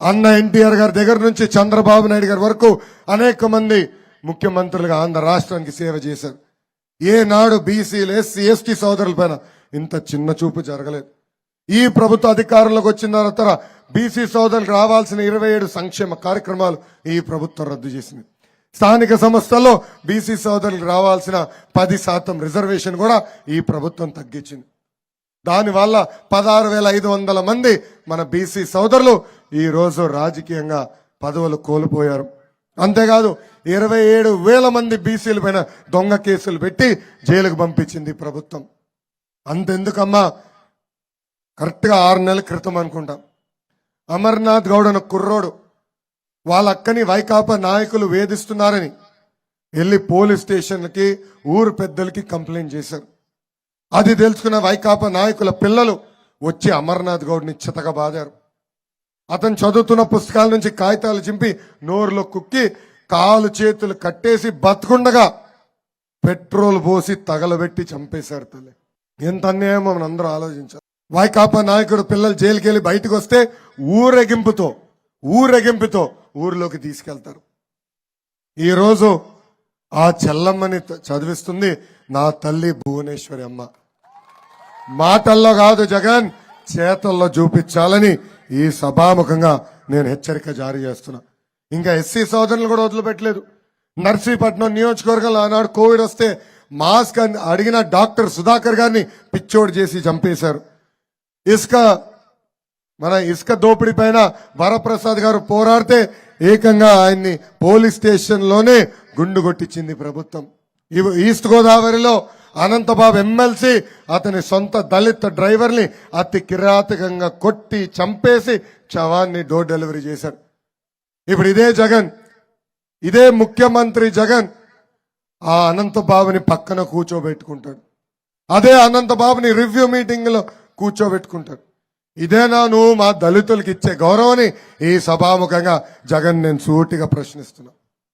అన్న ఎన్టీఆర్ గారి దగ్గర నుంచి చంద్రబాబు నాయుడు గారి వరకు అనేక మంది ముఖ్యమంత్రులుగా ఆంధ్ర రాష్ట్రానికి సేవ చేశారు. ఏనాడు బీసీలు ఎస్సీ ఎస్టీ సోదరుల పైన ఇంత చిన్న చూపు జరగలేదు. ఈ ప్రభుత్వ అధికారంలోకి వచ్చిన తర్వాత బీసీ సోదరులకు రావాల్సిన ఇరవై ఏడు సంక్షేమ కార్యక్రమాలు ఈ ప్రభుత్వం రద్దు చేసింది. స్థానిక సంస్థల్లో బీసీ సోదరులకు రావాల్సిన పది శాతం రిజర్వేషన్ కూడా ఈ ప్రభుత్వం తగ్గించింది. దానివల్ల పదహారు వేల ఐదు వందల మంది మన బీసీ సోదరులు ఈరోజు రాజకీయంగా పదవులు కోల్పోయారు. అంతేకాదు ఇరవై ఏడు వేల మంది బీసీల పైన దొంగ కేసులు పెట్టి జైలుకు పంపించింది ప్రభుత్వం. అంతెందుకమ్మా? కరెక్ట్గా ఆరు నెలల క్రితం అనుకుంటాం. అమర్నాథ్ గౌడ్ అన్న కుర్రోడు వాళ్ళ అక్కని వైకాపా నాయకులు వేధిస్తున్నారని వెళ్ళి పోలీస్ స్టేషన్కి ఊరు పెద్దలకి కంప్లైంట్ చేశారు. అది తెలుసుకున్న వైకాపా నాయకుల పిల్లలు వచ్చి అమర్నాథ్ గౌడ్ని చితగా బాదారు అతను చదువుతున్న పుస్తకాల నుంచి కాగితాలు చింపి నోరులో కుక్కి కాలు చేతులు కట్టేసి బతుకుండగా పెట్రోల్ పోసి తగలబెట్టి చంపేశారు తల్లి. ఎంత అన్యాయం మనం అందరూ ఆలోచించాలి వైకాపా నాయకుడు పిల్లలు జైలుకి వెళ్ళి బయటకు వస్తే ఊరెగింపుతో ఊరెగింపుతో ఊరిలోకి తీసుకెళ్తారు. ఈరోజు ఆ చెల్లమ్మని చదివిస్తుంది నా తల్లి భువనేశ్వరి అమ్మ. మాటల్లో కాదు జగన్ చేతల్లో చూపించాలని ఈ సభాముఖంగా నేను హెచ్చరిక జారీ చేస్తున్నా. ఇంకా ఎస్సీ సోదరులు కూడా వదిలిపెట్టలేదు. నర్సీపట్నం నియోజకవర్గంలో ఆనాడు కోవిడ్ వస్తే మాస్క్ అని అడిగిన డాక్టర్ సుధాకర్ గారిని పిచ్చోడు చేసి చంపేశారు. ఇసుక మన ఇసుక దోపిడీ పైన వరప్రసాద్ గారు పోరాడితే ఏకంగా ఆయన్ని పోలీస్ స్టేషన్లోనే గుండు కొట్టించింది ప్రభుత్వం. ఇవి ఈస్ట్ గోదావరిలో అనంతబాబు ఎమ్మెల్సీ అతని సొంత దళిత డ్రైవర్ని అతి కిరాతకంగా కొట్టి చంపేసి శవాన్ని డోర్ డెలివరీ చేశాడు ఇప్పుడు ఇదే జగన్ ఇదే ముఖ్యమంత్రి జగన్ ఆ అనంతబాబుని పక్కన కూర్చోబెట్టుకుంటాడు. అదే అనంతబాబుని రివ్యూ మీటింగ్లో కూర్చోబెట్టుకుంటాడు. ఇదేనా నువ్వు మా దళితులకు ఇచ్చే గౌరవాన్ని ఈ సభాముఖంగా జగన్ నేను సూటిగా ప్రశ్నిస్తున్నా.